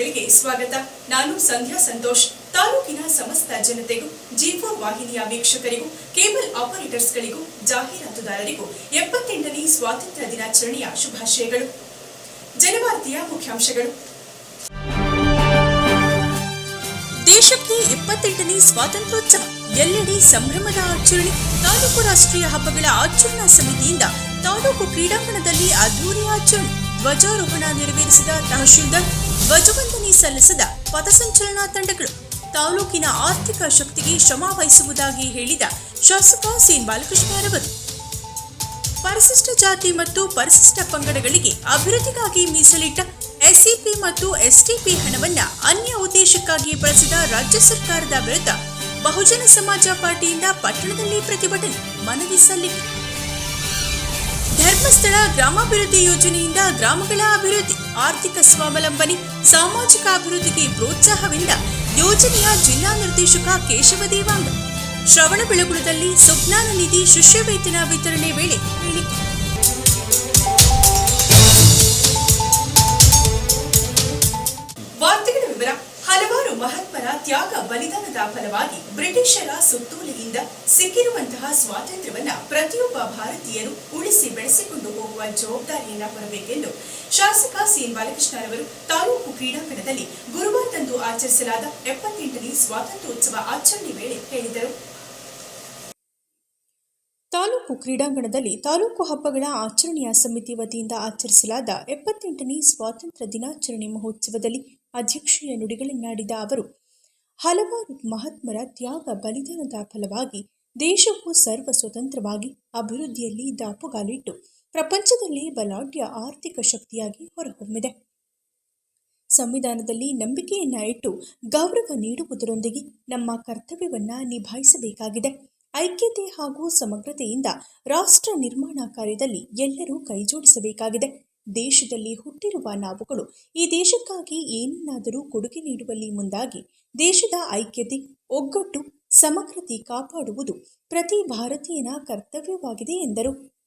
Four ಜನವಾರ್ತೆಗಳಿಗೆ ಸ್ವಾಗತ. ನಾನು ಸಂಧ್ಯಾ ಸಂತೋಷ್. ತಾಲೂಕಿನ ಸಮಸ್ತ ಜನತೆಗೂ, ಜೀವ ವಾಹಿನಿಯ ವೀಕ್ಷಕರಿಗೂ, ಕೇಬಲ್ ಆಪರೇಟರ್ಸ್ಗಳಿಗೂ, ಜಾಹೀರಾತುದಾರರಿಗೂ ಎಪ್ಪತ್ತೆಂಟನೇ ಸ್ವಾತಂತ್ರ್ಯ ದಿನಾಚರಣೆಯ ಶುಭಾಶಯಗಳು. ಜನವಾರ್ತೆಯ ಮುಖ್ಯಾಂಶಗಳು. ದೇಶಕ್ಕೆ ಇಪ್ಪತ್ತೆಂಟನೇ ಸ್ವಾತಂತ್ರ್ಯೋತ್ಸವ. ಎಲ್ಲೆಡೆ ಸಂಭ್ರಮದ ಆಚರಣೆ. ತಾಲೂಕು ರಾಷ್ಟ್ರೀಯ ಹಬ್ಬಗಳ ಆಚರಣಾ ಸಮಿತಿಯಿಂದ ತಾಲೂಕು ಕ್ರೀಡಾಂಗಣದಲ್ಲಿ ಅದ್ದೂರಿ ಆಚರಣೆ. ಧ್ವಜಾರೋಹಣ ನೆರವೇರಿಸಿದ ತಹಶೀಲ್ದಾರ್ ಧ್ವಜವಂದನೆ ಸಲ್ಲಿಸದ ಪಥಸಂಚಲನಾ ತಂಡಗಳು ತಾಲೂಕಿನ ಆರ್ಥಿಕ ಶಕ್ತಿಗೆ ಶ್ರಮ ವಹಿಸುವುದಾಗಿ ಹೇಳಿದ ಶಾಸಕ ಸಿಎನ್ ಬಾಲಕೃಷ್ಣರವರು ಪರಿಶಿಷ್ಟ ಜಾತಿ ಮತ್ತು ಪರಿಶಿಷ್ಟ ಪಂಗಡಗಳಿಗೆ ಅಭಿವೃದ್ಧಿಗಾಗಿ ಮೀಸಲಿಟ್ಟ ಎಸ್ಸಿಪಿ ಮತ್ತು ಎಸ್ಟಿಪಿ ಹಣವನ್ನು ಅನ್ಯ ಉದ್ದೇಶಕ್ಕಾಗಿ ಬಳಸಿದ ರಾಜ್ಯ ಸರ್ಕಾರದ ವಿರುದ್ಧ ಬಹುಜನ ಸಮಾಜ ಪಾರ್ಟಿಯಿಂದ ಪಟ್ಟಣದಲ್ಲಿ ಪ್ರತಿಭಟನೆ ಮನವಿ ಸಲ್ಲಿಕೆ. ಧರ್ಮಸ್ಥಳ ಗ್ರಾಮಾಭಿವೃದ್ಧಿ ಯೋಜನೆಯಿಂದ ಗ್ರಾಮಗಳ ಅಭಿವೃದ್ಧಿ. ಆರ್ಥಿಕ ಸ್ವಾವಲಂಬನೆ, ಸಾಮಾಜಿಕ ಅಭಿವೃದ್ಧಿಗೆ ಪ್ರೋತ್ಸಾಹವಿಂದ ಯೋಜನೆಯ ಜಿಲ್ಲಾ ನಿರ್ದೇಶಕ ಕೇಶವ ದೇವಾಂಗ. ಶ್ರವಣಬೆಳಗುಳದಲ್ಲಿ ಸುಜ್ಞಾನ ನಿಧಿ ಶಿಷ್ಯ ವೇತನ ವಿತರಣೆ ವೇಳೆ ವಾರ್ತೆಗಳ ವಿವರ ಹಲವಾರು ಮಹಾತ್ಮರ ತ್ಯಾಗ ಬಲಿದಾನದ ಫಲವಾಗಿ ಬ್ರಿಟಿಷರ ಸುತ್ತೋಲೆಯಿಂದ ಸಿಕ್ಕಿರುವಂತಹ ಸ್ವಾತಂತ್ರ್ಯವನ್ನ ಪ್ರತಿಯೊಬ್ಬ ಭಾರತೀಯರು ಉಳಿಸಿ ಬೆಳೆಸಿಕೊಂಡು ಹೋಗುವ ಜವಾಬ್ದಾರಿಯನ್ನ ಹೊರಬೇಕೆಂದು ಶಾಸಕ ಸಿಎನ್ ಬಾಲಕೃಷ್ಣರವರು ತಾಲೂಕು ಕ್ರೀಡಾಂಗಣದಲ್ಲಿ ಗುರುವಾರದಂದು ಆಚರಿಸಲಾದ ಎಪ್ಪತ್ತೆಂಟನೇ ಸ್ವಾತಂತ್ರ್ಯೋತ್ಸವ ಆಚರಣೆ ವೇಳೆ ಹೇಳಿದರು. ತಾಲೂಕು ಕ್ರೀಡಾಂಗಣದಲ್ಲಿ ತಾಲೂಕು ಹಬ್ಬಗಳ ಆಚರಣೆಯ ಸಮಿತಿ ವತಿಯಿಂದ ಆಚರಿಸಲಾದ ಎಪ್ಪತ್ತೆಂಟನೇ ಸ್ವಾತಂತ್ರ್ಯ ದಿನಾಚರಣೆ ಮಹೋತ್ಸವದಲ್ಲಿ ಅಧ್ಯಕ್ಷೀಯ ನುಡಿಗಳನ್ನಾಡಿದ ಅವರು, ಹಲವಾರು ಮಹಾತ್ಮರ ತ್ಯಾಗ ಬಲಿದಾನದ ಫಲವಾಗಿ ದೇಶವು ಸರ್ವ ಸ್ವತಂತ್ರವಾಗಿ ಅಭಿವೃದ್ಧಿಯಲ್ಲಿ ದಾಪುಗಾಲಿಟ್ಟು ಪ್ರಪಂಚದಲ್ಲಿ ಬಲಾಢ್ಯ ಆರ್ಥಿಕ ಶಕ್ತಿಯಾಗಿ ಹೊರಹೊಮ್ಮಿದೆ. ಸಂವಿಧಾನದಲ್ಲಿ ನಂಬಿಕೆಯನ್ನ ಇಟ್ಟು ಗೌರವ ನೀಡುವುದರೊಂದಿಗೆ ನಮ್ಮ ಕರ್ತವ್ಯವನ್ನ ನಿಭಾಯಿಸಬೇಕಾಗಿದೆ. ಐಕ್ಯತೆ ಹಾಗೂ ಸಮಗ್ರತೆಯಿಂದ ರಾಷ್ಟ್ರ ನಿರ್ಮಾಣ ಕಾರ್ಯದಲ್ಲಿ ಎಲ್ಲರೂ ಕೈಜೋಡಿಸಬೇಕಾಗಿದೆ. ದೇಶದಲ್ಲಿ ಹುಟ್ಟಿರುವ ನಾವುಗಳು, ಈ ದೇಶಕ್ಕಾಗಿ ಏನನ್ನಾದರೂ ಕೊಡುಗೆ ನೀಡುವಲ್ಲಿ ಮುಂದಾಗಿ, ದೇಶದ ಐಕ್ಯತೆ, ಒಗ್ಗಟ್ಟು, ಸಮಗ್ರತೆ ಕಾಪಾಡುವುದು ಪ್ರತಿ ಭಾರತೀಯನ ಕರ್ತವ್ಯವಾಗಿದೆ ಎಂದರು.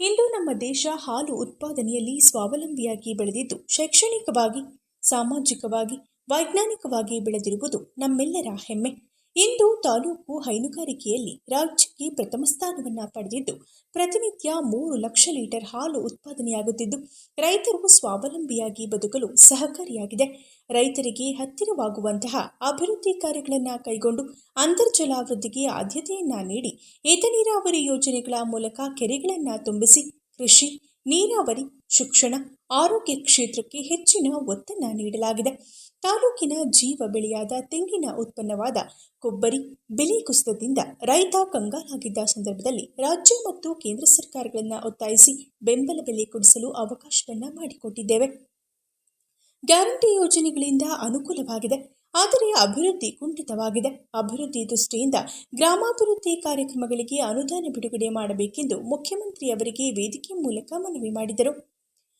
ಇಂದು ನಮ್ಮ ದೇಶ ಹಾಲು ಉತ್ಪಾದನೆಯಲ್ಲಿ ಸ್ವಾವಲಂಬಿಯಾಗಿ ಬೆಳೆದಿದ್ದು, ಶೈಕ್ಷಣಿಕವಾಗಿ, ಸಾಮಾಜಿಕವಾಗಿ, ವೈಜ್ಞಾನಿಕವಾಗಿ ಬೆಳೆದಿರುವುದು ನಮ್ಮೆಲ್ಲರ ಹೆಮ್ಮೆ. ಇಂದು ತಾಲೂಕು ಹೈನುಗಾರಿಕೆಯಲ್ಲಿ ರಾಜ್ಯಕ್ಕೆ ಪ್ರಥಮ ಸ್ಥಾನವನ್ನು ಪಡೆದಿದ್ದು, ಪ್ರತಿನಿತ್ಯ ಮೂರು ಲಕ್ಷ ಲೀಟರ್ ಹಾಲು ಉತ್ಪಾದನೆಯಾಗುತ್ತಿದ್ದು, ರೈತರು ಸ್ವಾವಲಂಬಿಯಾಗಿ ಬದುಕಲು ಸಹಕಾರಿಯಾಗಿದೆ. ರೈತರಿಗೆ ಹತ್ತಿರವಾಗುವಂತಹ ಅಭಿವೃದ್ಧಿ ಕಾರ್ಯಗಳನ್ನು ಕೈಗೊಂಡು ಅಂತರ್ಜಲಾಭಿವೃದ್ಧಿಗೆ ಆದ್ಯತೆಯನ್ನು ನೀಡಿ ಏತ ನೀರಾವರಿ ಯೋಜನೆಗಳ ಮೂಲಕ ಕೆರೆಗಳನ್ನು ತುಂಬಿಸಿ, ಕೃಷಿ, ನೀರಾವರಿ, ಶಿಕ್ಷಣ, ಆರೋಗ್ಯ ಕ್ಷೇತ್ರಕ್ಕೆ ಹೆಚ್ಚಿನ ಒತ್ತನ್ನು ನೀಡಲಾಗಿದೆ. ತಾಲೂಕಿನ ಜೀವ ಬೆಳೆಯಾದ ತೆಂಗಿನ ಉತ್ಪನ್ನವಾದ ಕೊಬ್ಬರಿ ಬೆಲೆ ಕುಸಿತದಿಂದ ರೈತ ಕಂಗಾಲಾಗಿದ್ದ ಸಂದರ್ಭದಲ್ಲಿ ರಾಜ್ಯ ಮತ್ತು ಕೇಂದ್ರ ಸರ್ಕಾರಗಳನ್ನು ಒತ್ತಾಯಿಸಿ ಬೆಂಬಲ ಬೆಲೆ ಕೊಡಿಸಲು ಅವಕಾಶವನ್ನು ಮಾಡಿಕೊಟ್ಟಿದ್ದೇವೆ. ಗ್ಯಾರಂಟಿ ಯೋಜನೆಗಳಿಂದ ಅನುಕೂಲವಾಗಿದೆ, ಆದರೆ ಅಭಿವೃದ್ಧಿ ಕುಂಠಿತವಾಗಿದೆ. ಅಭಿವೃದ್ಧಿ ದೃಷ್ಟಿಯಿಂದ ಗ್ರಾಮಾಭಿವೃದ್ಧಿ ಕಾರ್ಯಕ್ರಮಗಳಿಗೆ ಅನುದಾನ ಬಿಡುಗಡೆ ಮಾಡಬೇಕೆಂದು ಮುಖ್ಯಮಂತ್ರಿಯವರಿಗೆ ವೇದಿಕೆ ಮೂಲಕ ಮನವಿ ಮಾಡಿದರು.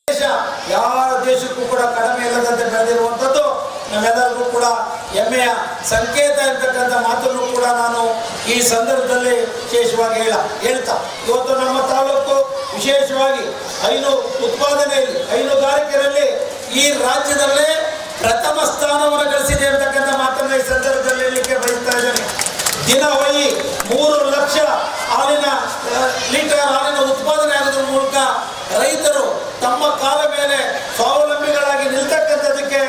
ದೇಶ ಯಾವ ದೇಶಕ್ಕೂ ಕೂಡ ಕಡಿಮೆ ಇಲ್ಲದಂತೆ ಬೆಳೆದಿರುವಂಥದ್ದು ನಮ್ಮೆಲ್ಲರಿಗೂ ಕೂಡ ಹೆಮ್ಮೆಯ ಸಂಕೇತ ಇರ್ತಕ್ಕಂಥ ಮಾತನ್ನು ಕೂಡ ನಾನು ಈ ಸಂದರ್ಭದಲ್ಲಿ ವಿಶೇಷವಾಗಿ ಹೇಳ, ಹೇಳ್ತಾ. ಇವತ್ತು ನಮ್ಮ ತಾಲೂಕು ವಿಶೇಷವಾಗಿ ಹೈನು ಉತ್ಪಾದನೆಯಲ್ಲಿ ಹೈನುಗಾರಿಕೆಯಲ್ಲಿ ಈ ರಾಜ್ಯದಲ್ಲೇ ಪ್ರಥಮ ಸ್ಥಾನವನ್ನು ಗಳಿಸಿದೆ ಅಂತಕ್ಕಂಥ ಮಾತನ್ನ ಈ ಸಂದರ್ಭದಲ್ಲಿ ಹೇಳಲಿಕ್ಕೆ ಬಯಸ್ತಾ ಇದ್ದೇನೆ. ದಿನ ಒಯ್ಯಿ ಮೂರು ಲಕ್ಷ ಹಾಲಿನ ಲೀಟರ್ ಹಾಲಿನ ಉತ್ಪಾದನೆ ಆಗೋದ್ರ ಮೂಲಕ ರೈತರು ತಮ್ಮ ಕಾಲ ಮೇಲೆ ಸ್ವಾವಲಂಬಿಗಳಾಗಿ ನಿಲ್ತಕ್ಕಂಥದ್ದಕ್ಕೆ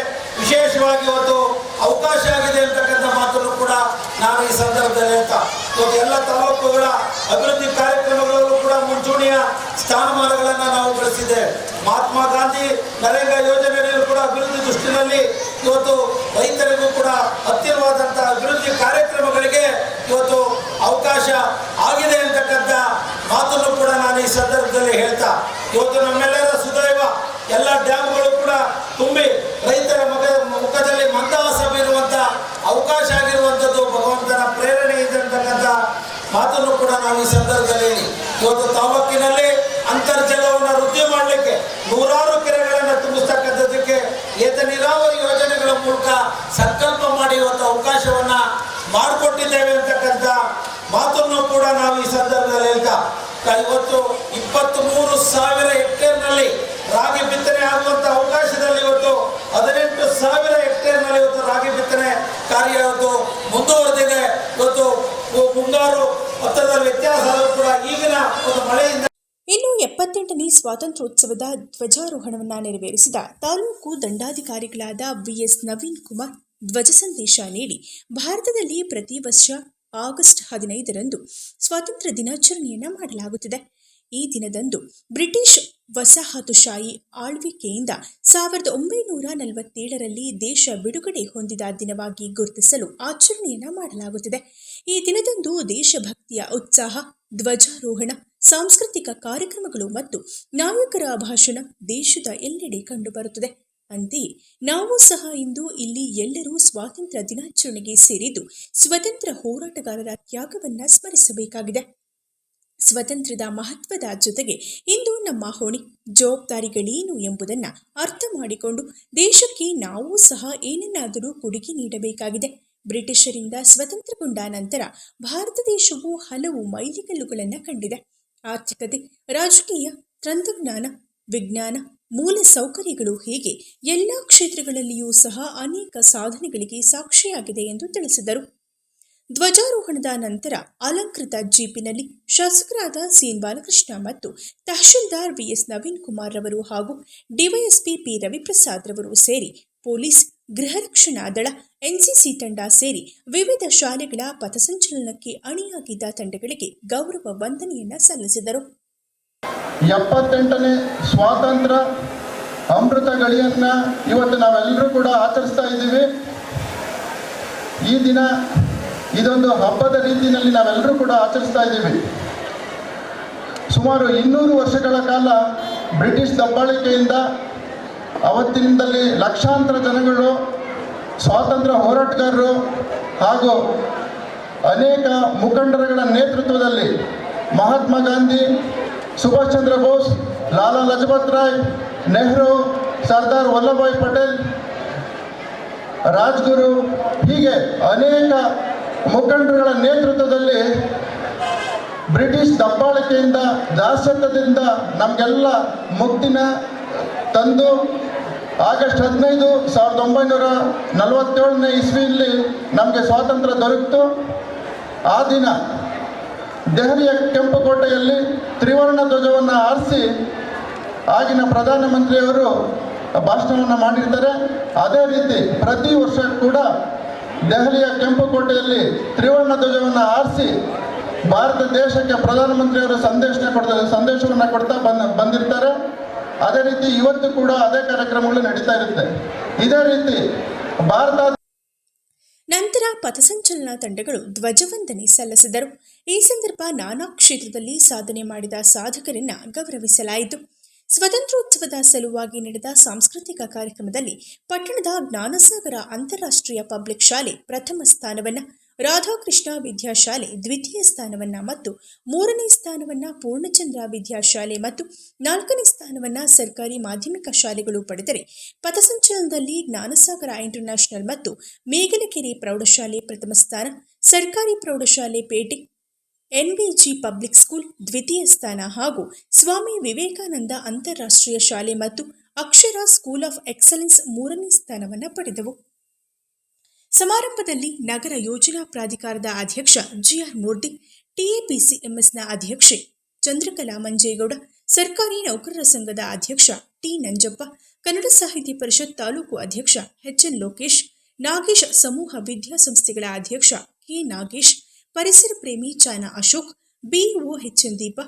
ವಿಶೇಷವಾಗಿ ಇವತ್ತು ಅವಕಾಶ ಆಗಿದೆ ಅಂತಕ್ಕಂಥ ಮಾತನ್ನು ಕೂಡ ನಾನು ಈ ಸಂದರ್ಭದಲ್ಲಿ ಹೇಳ್ತಾ, ಇವತ್ತು ಎಲ್ಲ ತಾಲೂಕುಗಳ ಅಭಿವೃದ್ಧಿ ಕಾರ್ಯಕ್ರಮಗಳಲ್ಲೂ ಕೂಡ ಮುಂಚೂಣಿಯ ಸ್ಥಾನಮಾನಗಳನ್ನು ನಾವು ಗಳಿಸಿದ್ದೇವೆ ಮಹಾತ್ಮ ಗಾಂಧಿ ನರೇಗಾ ಯೋಜನೆಯಲ್ಲಿ ಕೂಡ ಅಭಿವೃದ್ಧಿ ದೃಷ್ಟಿನಲ್ಲಿ ಇವತ್ತು ರೈತರಿಗೂ ಕೂಡ ಹತ್ತಿರವಾದಂಥ ಅಭಿವೃದ್ಧಿ ಕಾರ್ಯಕ್ರಮಗಳಿಗೆ ಇವತ್ತು ಅವಕಾಶ ಆಗಿದೆ ಅಂತಕ್ಕಂಥ ಮಾತನ್ನು ಕೂಡ ನಾನು ಈ ಸಂದರ್ಭದಲ್ಲಿ ಹೇಳ್ತಾ, ಇವತ್ತು ನಮ್ಮೆಲ್ಲರ ಸುದೈವ ಎಲ್ಲ ಡ್ಯಾಮ್ಗಳು ನಾವು ಈ ಸಂದರ್ಭದಲ್ಲಿ ಇವತ್ತು ತಾಲೂಕಿನಲ್ಲಿ ಅಂತರ್ಜಲವನ್ನು ವೃದ್ಧಿ ಮಾಡಲಿಕ್ಕೆ ನೂರಾರು ಕೆರೆಗಳನ್ನು ತುಂಬಿಸ್ತಕ್ಕಂಥದ್ದಕ್ಕೆ ಏತ ನೀರಾವರಿ ಯೋಜನೆಗಳ ಮೂಲಕ ಸಂಕಲ್ಪ ಮಾಡಿರುವಂಥ ಅವಕಾಶವನ್ನ ಅವಕಾಶವನ್ನು ಮಾಡಿಕೊಟ್ಟಿದ್ದೇವೆ ಅಂತಕ್ಕಂಥ ಮಾತನ್ನು ಕೂಡ ನಾವು ಈ ಸಂದರ್ಭದಲ್ಲಿ ಹೇಳ್ತಾ ಇವತ್ತು ಇಪ್ಪತ್ತ್ ಮೂರು ಸಾವಿರ ಹೆಕ್ಟೇರ್ನಲ್ಲಿ ರಾಗಿ ಬಿತ್ತನೆ ಆಗುವಂಥ ಅವಕಾಶದಲ್ಲಿ ಇವತ್ತು ಹದಿನೆಂಟು ಸಾವಿರ ಹೆಕ್ಟೇರ್ನಲ್ಲಿ ಇವತ್ತು ರಾಗಿ ಬಿತ್ತನೆ ಕಾರ್ಯ ಇವತ್ತು ಮುಂದುವರೆದಿದೆ. ಇವತ್ತು ಮುಂಗಾರು ಮೊತ್ತದ ಕೂಡ ಒಂದು ಮಳೆಯಿಂದ ಇನ್ನು ಎಪ್ಪತ್ತೆಂಟನೇ ಸ್ವಾತಂತ್ರ್ಯೋತ್ಸವದ ಧ್ವಜಾರೋಹಣವನ್ನು ನೆರವೇರಿಸಿದ ತಾಲೂಕು ದಂಡಾಧಿಕಾರಿಗಳಾದ ವಿಎಸ್ ನವೀನ್ ಕುಮಾರ್ ಧ್ವಜ ಸಂದೇಶ ನೀಡಿ ಭಾರತದಲ್ಲಿ ಪ್ರತಿ ವರ್ಷ ಆಗಸ್ಟ್ ಹದಿನೈದರಂದು ಸ್ವಾತಂತ್ರ್ಯ ದಿನಾಚರಣೆಯನ್ನು ಮಾಡಲಾಗುತ್ತದೆ. ಈ ದಿನದಂದು ಬ್ರಿಟಿಷ್ ವಸಾಹತುಶಾಹಿ ಆಳ್ವಿಕೆಯಿಂದ ಸಾವಿರದ ಒಂಬೈನೂರ ನಲವತ್ತೇಳರಲ್ಲಿ ದೇಶ ಬಿಡುಗಡೆ ಹೊಂದಿದ ದಿನವಾಗಿ ಗುರುತಿಸಲು ಆಚರಣೆಯನ್ನು ಮಾಡಲಾಗುತ್ತಿದೆ. ಈ ದಿನದಂದು ದೇಶಭಕ್ತಿಯ ಉತ್ಸಾಹ, ಧ್ವಜಾರೋಹಣ, ಸಾಂಸ್ಕೃತಿಕ ಕಾರ್ಯಕ್ರಮಗಳು ಮತ್ತು ನಾಯಕರ ಭಾಷಣ ದೇಶದ ಎಲ್ಲೆಡೆ ಕಂಡುಬರುತ್ತದೆ. ಅಂತೆಯೇ ನಾವು ಸಹ ಇಂದು ಇಲ್ಲಿ ಎಲ್ಲರೂ ಸ್ವಾತಂತ್ರ್ಯ ದಿನಾಚರಣೆಗೆ ಸೇರಿದ್ದು ಸ್ವತಂತ್ರ ಹೋರಾಟಗಾರರ ತ್ಯಾಗವನ್ನು ಸ್ಮರಿಸಬೇಕಾಗಿದೆ. ಸ್ವತಂತ್ರದ ಮಹತ್ವದ ಜೊತೆಗೆ ಇಂದು ನಮ್ಮ ಹೊಣೆ, ಜವಾಬ್ದಾರಿಗಳೇನು ಎಂಬುದನ್ನು ಅರ್ಥ ಮಾಡಿಕೊಂಡು ದೇಶಕ್ಕೆ ನಾವು ಸಹ ಏನನ್ನಾದರೂ ಕೊಡುಗೆ ನೀಡಬೇಕಾಗಿದೆ. ಬ್ರಿಟಿಷರಿಂದ ಸ್ವತಂತ್ರಗೊಂಡ ನಂತರ ಭಾರತ ದೇಶವು ಹಲವು ಮೈಲಿಗಲ್ಲುಗಳನ್ನು ಕಂಡಿದೆ. ಆರ್ಥಿಕತೆ, ರಾಜಕೀಯ, ತಂತ್ರಜ್ಞಾನ, ವಿಜ್ಞಾನ, ಮೂಲ ಸೌಕರ್ಯಗಳು ಹೀಗೆ ಎಲ್ಲ ಕ್ಷೇತ್ರಗಳಲ್ಲಿಯೂ ಸಹ ಅನೇಕ ಸಾಧನೆಗಳಿಗೆ ಸಾಕ್ಷಿಯಾಗಿದೆ ಎಂದು ತಿಳಿಸಿದರು. ಧ್ವಜಾರೋಹಣದ ನಂತರ ಅಲಂಕೃತ ಜೀಪಿನಲ್ಲಿ ಶಾಸಕರಾದ ಸಿಎನ್ ಬಾಲಕೃಷ್ಣ ಮತ್ತು ತಹಶೀಲ್ದಾರ್ ವಿಎಸ್ ನವೀನ್ ಕುಮಾರ್ ರವರು ಹಾಗೂ ಡಿವೈಎಸ್ಪಿ ಪಿ ರವಿಪ್ರಸಾದ್ ರವರು ಸೇರಿ ಪೊಲೀಸ್, ಗೃಹ ರಕ್ಷಣಾ ದಳ, ಎನ್ಸಿಸಿ ತಂಡ ಸೇರಿ ವಿವಿಧ ಶಾಲೆಗಳ ಪಥಸಂಚಲನಕ್ಕೆ ಅಣಿಯಾಗಿದ್ದ ತಂಡಗಳಿಗೆ ಗೌರವ ವಂದನೆಯನ್ನ ಸಲ್ಲಿಸಿದರು. ಎಪ್ಪತ್ತೆಂಟನೇ ಸ್ವಾತಂತ್ರ್ಯ ಅಮೃತ ಗಳಿಯನ್ನ ಇವತ್ತು ನಾವೆಲ್ಲರೂ ಕೂಡ ಆಚರಿಸ್ತಾ ಇದ್ದೀವಿ. ಈ ದಿನ ಇದೊಂದು ಹಬ್ಬದ ರೀತಿಯಲ್ಲಿ ನಾವೆಲ್ಲರೂ ಕೂಡ ಆಚರಿಸ್ತಾ ಇದ್ದೀವಿ. ಸುಮಾರು ಇನ್ನೂರು ವರ್ಷಗಳ ಕಾಲ ಬ್ರಿಟಿಷ್ ದಬ್ಬಾಳಿಕೆಯಿಂದ ಅವತ್ತಿನಿಂದಲೇ ಲಕ್ಷಾಂತರ ಜನಗಳು ಸ್ವಾತಂತ್ರ್ಯ ಹೋರಾಟಗಾರರು ಹಾಗೂ ಅನೇಕ ಮುಖಂಡರುಗಳ ನೇತೃತ್ವದಲ್ಲಿ ಮಹಾತ್ಮ ಗಾಂಧಿ, ಸುಭಾಷ್ ಚಂದ್ರ ಬೋಸ್, ಲಾಲಾ ಲಜಪತ್ ರಾಯ್, ನೆಹರು, ಸರ್ದಾರ್ ವಲ್ಲಭಾಯ್ ಪಟೇಲ್, ರಾಜ್ಗುರು ಹೀಗೆ ಅನೇಕ ಮುಖಂಡರುಗಳ ನೇತೃತ್ವದಲ್ಲಿ ಬ್ರಿಟಿಷ್ ದಬ್ಬಾಳಿಕೆಯಿಂದ ದಾಸತ್ವದಿಂದ ನಮಗೆಲ್ಲ ಮುಕ್ತಿನ ತಂದು ಆಗಸ್ಟ್ ಹದಿನೈದು ಸಾವಿರದ ಒಂಬೈನೂರ ನಲವತ್ತೇಳನೇ ಇಸ್ವಿಯಲ್ಲಿ ನಮಗೆ ಸ್ವಾತಂತ್ರ್ಯ ದೊರಕಿತು. ಆ ದಿನ ದೆಹಲಿಯ ಕೆಂಪುಕೋಟೆಯಲ್ಲಿ ತ್ರಿವರ್ಣ ಧ್ವಜವನ್ನು ಆರಿಸಿ ಆಗಿನ ಪ್ರಧಾನಮಂತ್ರಿಯವರು ಭಾಷಣವನ್ನು ಮಾಡಿರ್ತಾರೆ. ಅದೇ ರೀತಿ ಪ್ರತಿ ವರ್ಷ ಕೂಡ ದೆಹಲಿಯ ಕೆಂಪುಕೋಟೆಯಲ್ಲಿ ತ್ರಿವರ್ಣ ಧ್ವಜವನ್ನು ಆರಿಸಿ ಭಾರತ ದೇಶಕ್ಕೆ ಪ್ರಧಾನಮಂತ್ರಿಯವರು ಸಂದೇಶ ಕೊಡ್ತಾರೆ ಸಂದೇಶವನ್ನು ಕೊಡ್ತಾ ಬಂದ, ಬಂದಿರ್ತಾರೆ. ಅದೇ ರೀತಿ ಇವತ್ತು ಕೂಡ ಅದೇ ಕಾರ್ಯಕ್ರಮಗಳು ನಡೀತಾ ಇರುತ್ತೆ. ಇದೇ ರೀತಿ ಭಾರತ ನಂತರ ಪಥಸಂಚಲನ ತಂಡಗಳು ಧ್ವಜವಂದನೆ ಸಲ್ಲಿಸಿದರು. ಈ ಸಂದರ್ಭ ನಾನಾ ಕ್ಷೇತ್ರದಲ್ಲಿ ಸಾಧನೆ ಮಾಡಿದ ಸಾಧಕರನ್ನ ಗೌರವಿಸಲಾಯಿತು. ಸ್ವತಂತ್ರೋತ್ಸವದ ಸಲುವಾಗಿ ನಡೆದ ಸಾಂಸ್ಕೃತಿಕ ಕಾರ್ಯಕ್ರಮದಲ್ಲಿ ಪಟ್ಟಣದ ಜ್ಞಾನಸಾಗರ ಅಂತಾರಾಷ್ಟ್ರೀಯ ಪಬ್ಲಿಕ್ ಶಾಲೆ ಪ್ರಥಮ ಸ್ಥಾನವನ್ನ, ರಾಧಾಕೃಷ್ಣ ವಿದ್ಯಾಶಾಲೆ ದ್ವಿತೀಯ ಸ್ಥಾನವನ್ನ ಮತ್ತು ಮೂರನೇ ಸ್ಥಾನವನ್ನ ಪೂರ್ಣಚಂದ್ರ ವಿದ್ಯಾಶಾಲೆ ಮತ್ತು ನಾಲ್ಕನೇ ಸ್ಥಾನವನ್ನ ಸರ್ಕಾರಿ ಮಾಧ್ಯಮಿಕ ಶಾಲೆಗಳು ಪಡೆದರೆ, ಪಥಸಂಚಲನದಲ್ಲಿ ಜ್ಞಾನಸಾಗರ ಇಂಟರ್ನ್ಯಾಷನಲ್ ಮತ್ತು ಮೇಗಲಕೆರೆ ಪ್ರೌಢಶಾಲೆ ಪ್ರಥಮ ಸ್ಥಾನ, ಸರ್ಕಾರಿ ಪ್ರೌಢಶಾಲೆ ಪೇಟೆ ಎನ್ಬಿಜಿ ಪಬ್ಲಿಕ್ ಸ್ಕೂಲ್ ದ್ವಿತೀಯ ಸ್ಥಾನ ಹಾಗೂ ಸ್ವಾಮಿ ವಿವೇಕಾನಂದ ಅಂತಾರಾಷ್ಟ್ರೀಯ ಶಾಲೆ ಮತ್ತು ಅಕ್ಷರ ಸ್ಕೂಲ್ ಆಫ್ ಎಕ್ಸಲೆನ್ಸ್ ಮೂರನೇ ಸ್ಥಾನವನ್ನು ಪಡೆದವು. ಸಮಾರಂಭದಲ್ಲಿ ನಗರ ಯೋಜನಾ ಪ್ರಾಧಿಕಾರದ ಅಧ್ಯಕ್ಷ ಜಿಆರ್ ಮೂರ್ತಿ ಟಿಎಪಿಸಿಎಂಎಸ್ನ ಅಧ್ಯಕ್ಷೆ ಚಂದ್ರಕಲಾ ಮಂಜೇಗೌಡ, ಸರ್ಕಾರಿ ನೌಕರರ ಸಂಘದ ಅಧ್ಯಕ್ಷ ಟಿ ನಂಜಪ್ಪ, ಕನ್ನಡ ಸಾಹಿತ್ಯ ಪರಿಷತ್ ತಾಲೂಕು ಅಧ್ಯಕ್ಷ ಎಚ್ಎನ್ ಲೋಕೇಶ್, ನಾಗೇಶ್ ಸಮೂಹ ವಿದ್ಯಾಸಂಸ್ಥೆಗಳ ಅಧ್ಯಕ್ಷ ಕೆ ನಾಗೇಶ್ ಪರಿಸರ ಪ್ರೇಮಿ ಚಾನ ಅಶೋಕ್ ಬಿಇಒ ಹೆಚ್ಎನ್ ದೀಪ,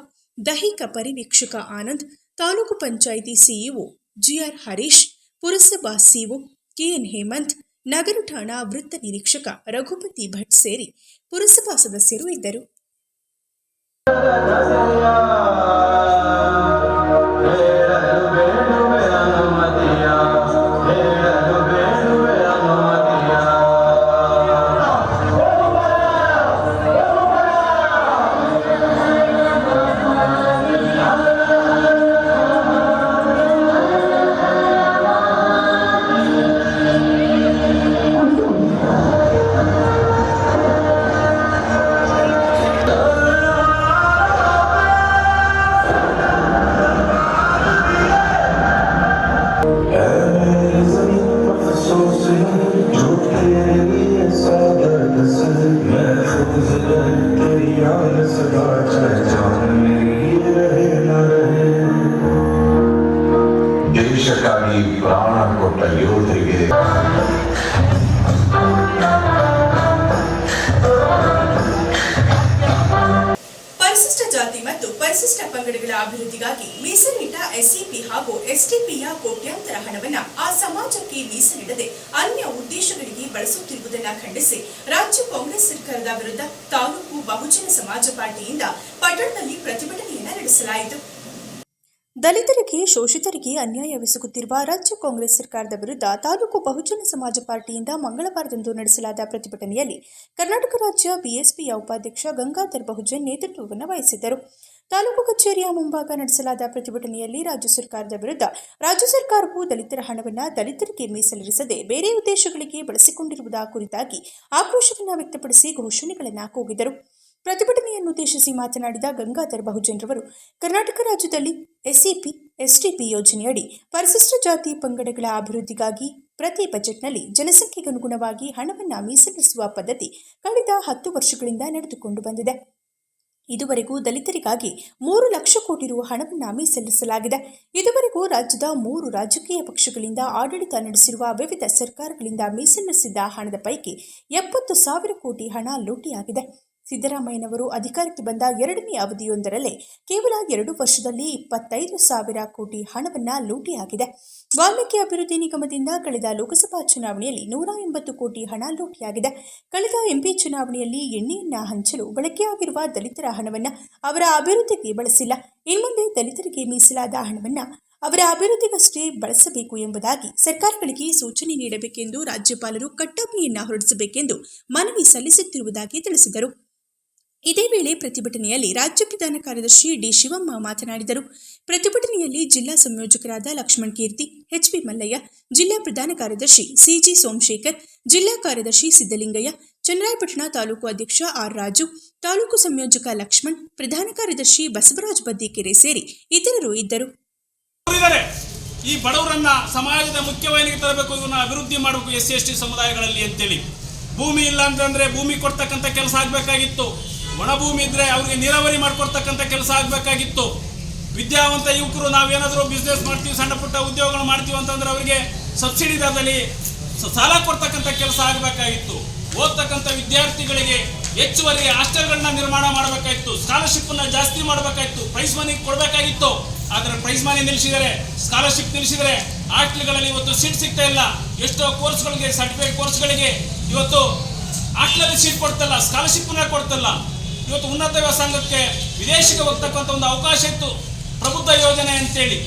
ದೈಹಿಕ ಪರಿವೀಕ್ಷಕ ಆನಂದ್, ತಾಲೂಕು ಪಂಚಾಯಿತಿ ಸಿಇಒ ಜಿಆರ್ ಹರೀಶ್, ಪುರಸಭಾ ಸಿಒ ಕೆಎನ್ ಹೇಮಂತ್, ನಗರ ಠಾಣಾ ವೃತ್ತ ನಿರೀಕ್ಷಕ ರಘುಪತಿ ಭಟ್ ಸೇರಿ ಪುರಸಭಾ ಸದಸ್ಯರು ಇದ್ದರು. ಹಣವನ್ನ ಆ ಸಮಾಜಕ್ಕೆ ಮೀಸಲಿಡದೆ ಅನ್ಯ ಉದ್ದೇಶಗಳಿಗೆ ಬಳಸುತ್ತಿರುವುದನ್ನು ಖಂಡಿಸಿ ರಾಜ್ಯ ಕಾಂಗ್ರೆಸ್ ಸರ್ಕಾರದ ವಿರುದ್ಧ ತಾಲೂಕು ಬಹುಜನ ಸಮಾಜ ಪಾರ್ಟಿಯಿಂದ ಪಟ್ಟಣದಲ್ಲಿ ಪ್ರತಿಭಟನೆಯನ್ನ ನಡೆಸಲಾಯಿತು. ದಲಿತರಿಗೆ, ಶೋಷಿತರಿಗೆ ಅನ್ಯಾಯವೆಸಗುತ್ತಿರುವ ರಾಜ್ಯ ಕಾಂಗ್ರೆಸ್ ಸರ್ಕಾರದ ವಿರುದ್ಧ ತಾಲೂಕು ಬಹುಜನ ಸಮಾಜ ಪಾರ್ಟಿಯಿಂದ ಮಂಗಳವಾರದಂದು ನಡೆಸಲಾದ ಪ್ರತಿಭಟನೆಯಲ್ಲಿ ಕರ್ನಾಟಕ ರಾಜ್ಯ ಬಿಎಸ್ಪಿಯ ಉಪಾಧ್ಯಕ್ಷ ಗಂಗಾಧರ್ ಬಹುಜನ್ ನೇತೃತ್ವವನ್ನು ವಹಿಸಿದ್ದರು. ತಾಲೂಕು ಕಚೇರಿಯ ಮುಂಭಾಗ ನಡೆಸಲಾದ ಪ್ರತಿಭಟನೆಯಲ್ಲಿ ರಾಜ್ಯ ಸರ್ಕಾರದ ವಿರುದ್ಧ ರಾಜ್ಯ ಸರ್ಕಾರವು ದಲಿತರ ಹಣವನ್ನು ದಲಿತರಿಗೆ ಮೀಸಲಿರಿಸದೆ ಬೇರೆ ಉದ್ದೇಶಗಳಿಗೆ ಬಳಸಿಕೊಂಡಿರುವುದ ಕುರಿತಾಗಿ ಆಕ್ರೋಶವನ್ನು ವ್ಯಕ್ತಪಡಿಸಿ ಘೋಷಣೆಗಳನ್ನು ಕೂಗಿದರು. ಪ್ರತಿಭಟನೆಯನ್ನುದ್ದೇಶಿಸಿ ಮಾತನಾಡಿದ ಗಂಗಾಧರ್ ಬಹುಜನ್ರವರು, ಕರ್ನಾಟಕ ರಾಜ್ಯದಲ್ಲಿ ಎಸ್ಸಿಪಿ, ಎಸ್ಟಿಪಿ ಯೋಜನೆಯಡಿ ಪರಿಶಿಷ್ಟ ಜಾತಿ ಪಂಗಡಗಳ ಅಭಿವೃದ್ಧಿಗಾಗಿ ಪ್ರತಿ ಬಜೆಟ್ನಲ್ಲಿ ಜನಸಂಖ್ಯೆಗನುಗುಣವಾಗಿ ಹಣವನ್ನು ಮೀಸಲಿರಿಸುವ ಪದ್ಧತಿ ಕಳೆದ ಹತ್ತು ವರ್ಷಗಳಿಂದ ನಡೆದುಕೊಂಡು ಬಂದಿದೆ. ಇದುವರೆಗೂ ದಲಿತರಿಗಾಗಿ ಮೂರು ಲಕ್ಷ ಕೋಟಿ ರು ಹಣವನ್ನು ಮೀಸಲಿಸಲಾಗಿದೆ ಇದುವರೆಗೂ ರಾಜ್ಯದ ಮೂರು ರಾಜಕೀಯ ಪಕ್ಷಗಳಿಂದ ಆಡಳಿತ ನಡೆಸಿರುವ ವಿವಿಧ ಸರ್ಕಾರಗಳಿಂದ ಮೀಸಲಿರಿಸಿದ್ದ ಹಣದ ಪೈಕಿ ಎಪ್ಪತ್ತು ಸಾವಿರ ಕೋಟಿ ಹಣ ಲೂಟಿಯಾಗಿದೆ. ಸಿದ್ದರಾಮಯ್ಯನವರು ಅಧಿಕಾರಕ್ಕೆ ಬಂದ ಎರಡನೇ ಅವಧಿಯೊಂದರಲ್ಲೇ ಕೇವಲ ಎರಡು ವರ್ಷದಲ್ಲಿ ಇಪ್ಪತ್ತೈದು ಸಾವಿರ ಕೋಟಿ ಹಣವನ್ನ ಲೂಟಿಯಾಗಿದೆ. ವಾಲ್ಮೀಕಿ ಅಭಿವೃದ್ಧಿ ನಿಗಮದಿಂದ ಕಳೆದ ಲೋಕಸಭಾ ಚುನಾವಣೆಯಲ್ಲಿ ನೂರ ಎಂಬತ್ತು ಕೋಟಿ ಹಣ ಲೂಟಿಯಾಗಿದೆ. ಕಳೆದ ಎಂಪಿ ಚುನಾವಣೆಯಲ್ಲಿ ಎಣ್ಣೆಯನ್ನ ಹಂಚಲು ಬಳಕೆಯಾಗಿರುವ ದಲಿತರ ಹಣವನ್ನು ಅವರ ಅಭಿವೃದ್ಧಿಗೆ ಬಳಸಿಲ್ಲ. ಇನ್ಮುಂದೆ ದಲಿತರಿಗೆ ಮೀಸಲಾದ ಹಣವನ್ನು ಅವರ ಅಭಿವೃದ್ಧಿಗಷ್ಟೇ ಬಳಸಬೇಕು ಎಂಬುದಾಗಿ ಸರ್ಕಾರಗಳಿಗೆ ಸೂಚನೆ ನೀಡಬೇಕೆಂದು ರಾಜ್ಯಪಾಲರು ಕಟ್ಟಾಜ್ಞೆಯನ್ನ ಹೊರಡಿಸಬೇಕೆಂದು ಮನವಿ ಸಲ್ಲಿಸುತ್ತಿರುವುದಾಗಿ ತಿಳಿಸಿದರು. ಇದೇ ವೇಳೆ ಪ್ರತಿಭಟನೆಯಲ್ಲಿ ರಾಜ್ಯ ಪ್ರಧಾನ ಕಾರ್ಯದರ್ಶಿ ಡಿ ಶಿವಮ್ಮ ಮಾತನಾಡಿದರು. ಪ್ರತಿಭಟನೆಯಲ್ಲಿ ಜಿಲ್ಲಾ ಸಂಯೋಜಕರಾದ ಲಕ್ಷ್ಮಣ್ ಕೀರ್ತಿ, ಎಚ್ಪಿ ಮಲ್ಲಯ್ಯ, ಜಿಲ್ಲಾ ಪ್ರಧಾನ ಕಾರ್ಯದರ್ಶಿ ಸಿಜಿ ಸೋಮಶೇಖರ್, ಜಿಲ್ಲಾ ಕಾರ್ಯದರ್ಶಿ ಸಿದ್ದಲಿಂಗಯ್ಯ, ಚನ್ನರಾಯಪಟ್ಟಣ ತಾಲೂಕು ಅಧ್ಯಕ್ಷ ಆರ್ ರಾಜು ತಾಲೂಕು ಸಂಯೋಜಕ ಲಕ್ಷ್ಮಣ್, ಪ್ರಧಾನ ಕಾರ್ಯದರ್ಶಿ ಬಸವರಾಜ್ ಬದ್ದಿಕೆರೆ ಸೇರಿ ಇತರರು ಇದ್ದರು. ಈ ಬಡವರನ್ನ ಸಮಾಜದ ಮುಖ್ಯವಾಹಿನಿಗೆ ತರಬೇಕು ಇವನ್ನ ಅಭಿವೃದ್ಧಿ ಮಾಡಬೇಕು ಎಸ್ ಸಿ ಎಸ್ ಟಿ ಸಮುದಾಯಗಳಲ್ಲಿ ಅಂತೇಳಿ. ಭೂಮಿ ಇಲ್ಲ ಅಂತಂದ್ರೆ ಭೂಮಿ ಕೊಡ್ತಕ್ಕಂಥ ಕೆಲಸ ಆಗ್ಬೇಕಾಗಿತ್ತು. ಒಣ ಭೂಮಿ ಇದ್ರೆ ಅವ್ರಿಗೆ ನೀರಾವರಿ ಮಾಡ್ಕೊಡ್ತಕ್ಕಂಥ ಕೆಲಸ ಆಗ್ಬೇಕಾಗಿತ್ತು. ವಿದ್ಯಾವಂತ ಯುವಕರು ನಾವೇನಾದರೂ ಬಿಸ್ನೆಸ್ ಮಾಡ್ತೀವಿ, ಸಣ್ಣ ಪುಟ್ಟ ಉದ್ಯೋಗಗಳು ಮಾಡ್ತೀವಿ ಅಂತಂದ್ರೆ ಅವರಿಗೆ ಸಬ್ಸಿಡಿ ದರದಲ್ಲಿ ಸಾಲ ಕೊಡ್ತಕ್ಕಂಥ ಕೆಲಸ ಆಗಬೇಕಾಗಿತ್ತು. ಓದ್ತಕ್ಕಂಥ ವಿದ್ಯಾರ್ಥಿಗಳಿಗೆ ಹೆಚ್ಚುವರಿ ಹಾಸ್ಟೆಲ್ಗಳನ್ನ ನಿರ್ಮಾಣ ಮಾಡಬೇಕಾಗಿತ್ತು. ಸ್ಕಾಲರ್ಶಿಪ್ ಅನ್ನ ಜಾಸ್ತಿ ಮಾಡಬೇಕಾಗಿತ್ತು. ಪ್ರೈಸ್ ಮನಿ ಕೊಡಬೇಕಾಗಿತ್ತು. ಆದರೆ ಪ್ರೈಸ್ ಮನಿ ನಿಲ್ಲಿಸಿದರೆ ಸ್ಕಾಲರ್ಶಿಪ್ ನಿಲ್ಲಿಸಿದರೆ ಹಾಸ್ಟೆಲ್ಗಳಲ್ಲಿ ಇವತ್ತು ಸೀಟ್ ಸಿಗ್ತಾ ಇಲ್ಲ. ಎಷ್ಟೋ ಕೋರ್ಸ್ಗಳಿಗೆ ಸರ್ಟಿಫಿಕೇಟ್ ಕೋರ್ಸ್ಗಳಿಗೆ ಇವತ್ತು ಹಾಸ್ಟೆಲಲ್ಲಿ ಸೀಟ್ ಕೊಡ್ತಲ್ಲ ಸ್ಕಾಲರ್ಶಿಪ್ ಕೊಡ್ತಲ್ಲ. ಇವತ್ತು ಉನ್ನತ ವ್ಯಾಸಂಗಕ್ಕೆ ವಿದೇಶಕ್ಕೆ ಹೋಗ್ತಕ್ಕಂಥ ಒಂದು ಅವಕಾಶ ಇತ್ತು. ಪ್ರಬುದ್ಧ ಯೋಜನೆ ಅಂತೇಳಿ.